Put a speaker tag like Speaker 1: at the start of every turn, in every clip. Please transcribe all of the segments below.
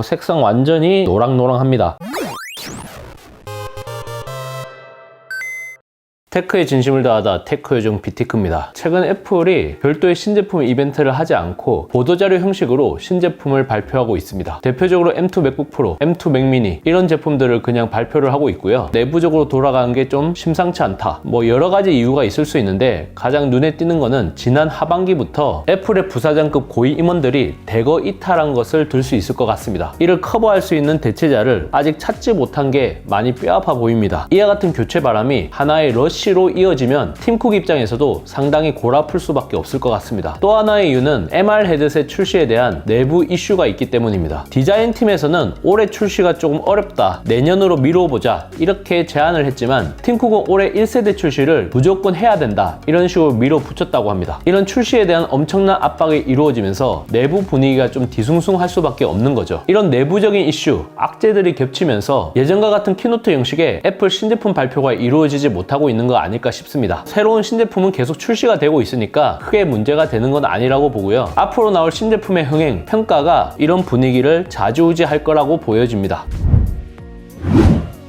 Speaker 1: 오, 색상 완전히 노랑노랑합니다. 테크에 진심을 다하다 테크 요정 비티크입니다. 최근 애플이 별도의 신제품 이벤트를 하지 않고 보도자료 형식으로 신제품을 발표하고 있습니다. 대표적으로 M2 맥북 프로, M2 맥 미니 이런 제품들을 그냥 발표를 하고 있고요. 내부적으로 돌아가는 게 좀 심상치 않다. 뭐 여러 가지 이유가 있을 수 있는데 가장 눈에 띄는 거는 지난 하반기부터 애플의 부사장급 고위 임원들이 대거 이탈한 것을 들 수 있을 것 같습니다. 이를 커버할 수 있는 대체자를 아직 찾지 못한 게 많이 뼈아파 보입니다. 이와 같은 교체 바람이 하나의 러 쉬로 이어지면 팀쿡 입장에서도 상당히 골아플 수밖에 없을 것 같습니다. 또 하나의 이유는 MR 헤드셋 출시에 대한 내부 이슈가 있기 때문입니다. 디자인 팀에서는 올해 출시가 조금 어렵다. 내년으로 미뤄보자. 이렇게 제안을 했지만 팀쿡은 올해 1세대 출시를 무조건 해야 된다. 이런 식으로 밀어붙였다고 합니다. 이런 출시에 대한 엄청난 압박이 이루어지면서 내부 분위기가 좀 뒤숭숭할 수밖에 없는 거죠. 이런 내부적인 이슈, 악재들이 겹치면서 예전과 같은 키노트 형식의 애플 신제품 발표가 이루어지지 못하고 있는 거 아닐까 싶습니다. 새로운 신제품은 계속 출시가 되고 있으니까 크게 문제가 되는 건 아니라고 보고요. 앞으로 나올 신제품의 흥행, 평가가 이런 분위기를 좌지우지할 거라고 보여집니다.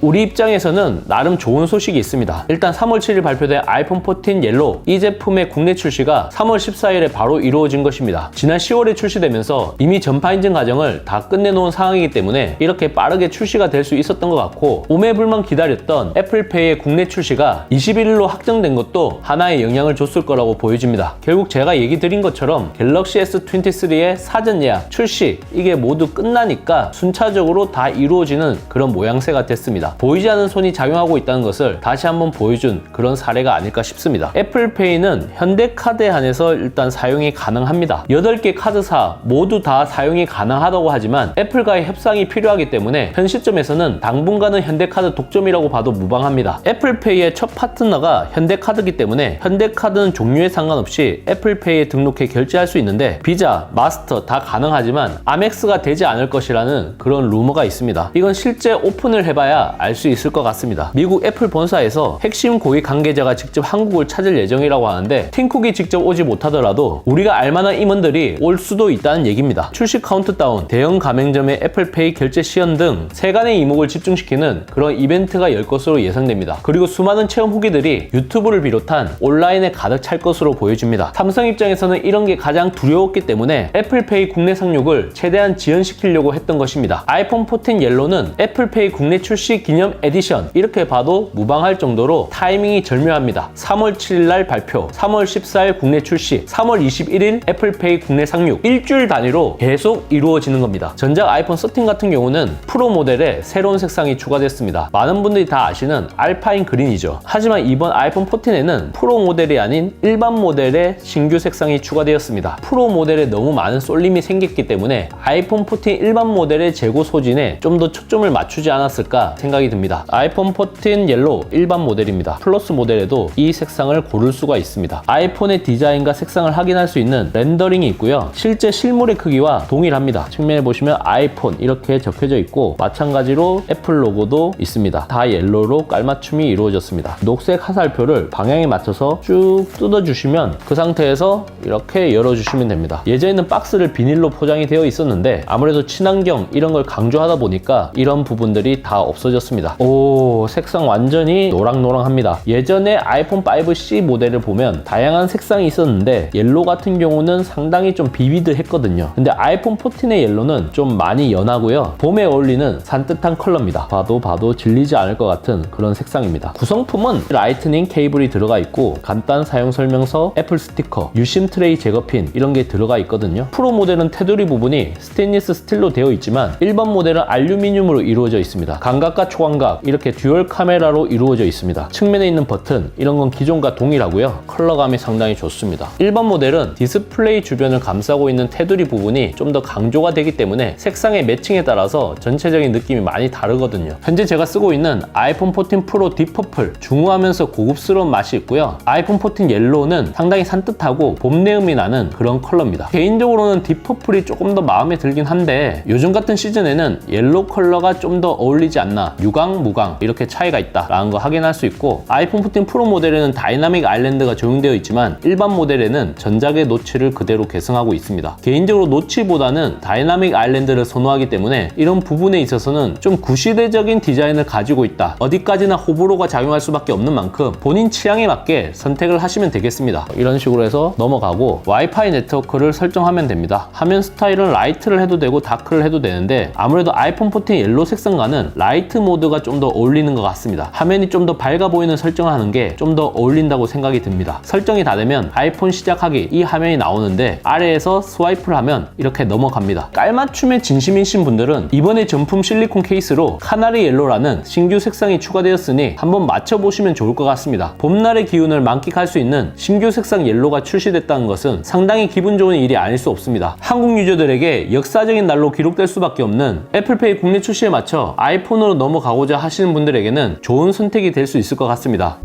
Speaker 1: 우리 입장에서는 나름 좋은 소식이 있습니다. 일단 3월 7일 발표된 아이폰 14 옐로 이 제품의 국내 출시가 3월 14일에 바로 이루어진 것입니다. 지난 10월에 출시되면서 이미 전파 인증 과정을 다 끝내놓은 상황이기 때문에 이렇게 빠르게 출시가 될 수 있었던 것 같고 오매불만 기다렸던 애플페이의 국내 출시가 21일로 확정된 것도 하나의 영향을 줬을 거라고 보여집니다. 결국 제가 얘기 드린 것처럼 갤럭시 S23의 사전 예약, 출시 이게 모두 끝나니까 순차적으로 다 이루어지는 그런 모양새가 됐습니다. 보이지 않는 손이 작용하고 있다는 것을 다시 한번 보여준 그런 사례가 아닐까 싶습니다. 애플페이는 현대카드에 한해서 일단 사용이 가능합니다. 8개 카드사 모두 다 사용이 가능하다고 하지만 애플과의 협상이 필요하기 때문에 현 시점에서는 당분간은 현대카드 독점이라고 봐도 무방합니다. 애플페이의 첫 파트너가 현대카드이기 때문에 현대카드는 종류에 상관없이 애플페이에 등록해 결제할 수 있는데 비자, 마스터 다 가능하지만 아멕스가 되지 않을 것이라는 그런 루머가 있습니다. 이건 실제 오픈을 해봐야 알 수 있을 것 같습니다. 미국 애플 본사에서 핵심 고위 관계자가 직접 한국을 찾을 예정이라고 하는데 팀쿡이 직접 오지 못하더라도 우리가 알만한 임원들이 올 수도 있다는 얘기입니다. 출시 카운트다운, 대형 가맹점의 애플페이 결제 시연 등 세간의 이목을 집중시키는 그런 이벤트가 열 것으로 예상됩니다. 그리고 수많은 체험 후기들이 유튜브를 비롯한 온라인에 가득 찰 것으로 보여집니다. 삼성 입장에서는 이런 게 가장 두려웠기 때문에 애플페이 국내 상륙을 최대한 지연시키려고 했던 것입니다. 아이폰 14 옐로는 애플페이 국내 출시 기념 에디션 이렇게 봐도 무방할 정도로 타이밍이 절묘합니다. 3월 7일 날 발표, 3월 14일 국내 출시, 3월 21일 애플페이 국내 상륙 일주일 단위로 계속 이루어지는 겁니다. 전작 아이폰 13 같은 경우는 프로 모델에 새로운 색상이 추가됐습니다. 많은 분들이 다 아시는 알파인 그린이죠. 하지만 이번 아이폰 14에는 프로 모델이 아닌 일반 모델의 신규 색상이 추가되었습니다. 프로 모델에 너무 많은 쏠림이 생겼기 때문에 아이폰 14 일반 모델의 재고 소진에 좀 더 초점을 맞추지 않았을까 생각이 듭니다. 아이폰 14 옐로우 일반 모델입니다. 플러스 모델에도 이 색상을 고를 수가 있습니다. 아이폰의 디자인과 색상을 확인할 수 있는 렌더링이 있고요. 실제 실물의 크기와 동일합니다. 측면에 보시면 아이폰 이렇게 적혀져 있고 마찬가지로 애플 로고도 있습니다. 다 옐로우로 깔맞춤이 이루어졌습니다. 녹색 화살표를 방향에 맞춰서 쭉 뜯어주시면 그 상태에서 이렇게 열어주시면 됩니다. 예전에는 박스를 비닐로 포장이 되어 있었는데 아무래도 친환경 이런 걸 강조하다 보니까 이런 부분들이 다 없어졌습니다. 오 색상 완전히 노랑노랑합니다. 예전에 아이폰 5C 모델을 보면 다양한 색상이 있었는데 옐로 같은 경우는 상당히 좀 비비드했거든요. 근데 아이폰 14의 옐로는 좀 많이 연하고요. 봄에 어울리는 산뜻한 컬러입니다. 봐도 봐도 질리지 않을 것 같은 그런 색상입니다. 구성품은 라이트닝 케이블이 들어가 있고 간단 사용 설명서, 애플 스티커, 유심 트레이 제거핀 이런 게 들어가 있거든요. 프로 모델은 테두리 부분이 스테인리스 스틸로 되어 있지만 일반 모델은 알루미늄으로 이루어져 있습니다. 감각과 초광각 이렇게 듀얼 카메라로 이루어져 있습니다. 측면에 있는 버튼 이런 건 기존과 동일하고요. 컬러감이 상당히 좋습니다. 일반 모델은 디스플레이 주변을 감싸고 있는 테두리 부분이 좀 더 강조가 되기 때문에 색상의 매칭에 따라서 전체적인 느낌이 많이 다르거든요. 현재 제가 쓰고 있는 아이폰 14 프로 딥퍼플 중후하면서 고급스러운 맛이 있고요. 아이폰 14 옐로우는 상당히 산뜻하고 봄 내음이 나는 그런 컬러입니다. 개인적으로는 딥퍼플이 조금 더 마음에 들긴 한데 요즘 같은 시즌에는 옐로우 컬러가 좀 더 어울리지 않나 유광, 무광 이렇게 차이가 있다라는 거 확인할 수 있고 아이폰 14 프로 모델에는 다이나믹 아일랜드가 적용되어 있지만 일반 모델에는 전작의 노치를 그대로 계승하고 있습니다. 개인적으로 노치보다는 다이나믹 아일랜드를 선호하기 때문에 이런 부분에 있어서는 좀 구시대적인 디자인을 가지고 있다. 어디까지나 호불호가 작용할 수밖에 없는 만큼 본인 취향에 맞게 선택을 하시면 되겠습니다. 이런 식으로 해서 넘어가고 와이파이 네트워크를 설정하면 됩니다. 화면 스타일은 라이트를 해도 되고 다크를 해도 되는데 아무래도 아이폰 14 옐로 색상과는 라이트 모 드가 좀 더 어울리는 것 같습니다. 화면이 좀 더 밝아 보이는 설정을 하는 게 좀 더 어울린다고 생각이 듭니다. 설정이 다 되면 아이폰 시작하기 이 화면이 나오는데 아래에서 스와이프를 하면 이렇게 넘어갑니다. 깔맞춤에 진심이신 분들은 이번에 전품 실리콘 케이스로 카나리 옐로라는 신규 색상이 추가되었으니 한번 맞춰보시면 좋을 것 같습니다. 봄날의 기운을 만끽할 수 있는 신규 색상 옐로가 출시됐다는 것은 상당히 기분 좋은 일이 아닐 수 없습니다. 한국 유저들에게 역사적인 날로 기록될 수밖에 없는 애플페이 국내 출시에 맞춰 아이폰으로 넘어 가고자 하시는 분들에게는 좋은 선택이 될 수 있을 것 같습니다.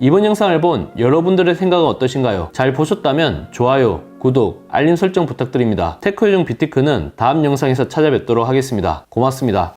Speaker 1: 이번 영상을 본 여러분들의 생각은 어떠신가요? 잘 보셨다면 좋아요, 구독, 알림 설정 부탁드립니다. 테크요정 비티크는 다음 영상에서 찾아뵙도록 하겠습니다. 고맙습니다.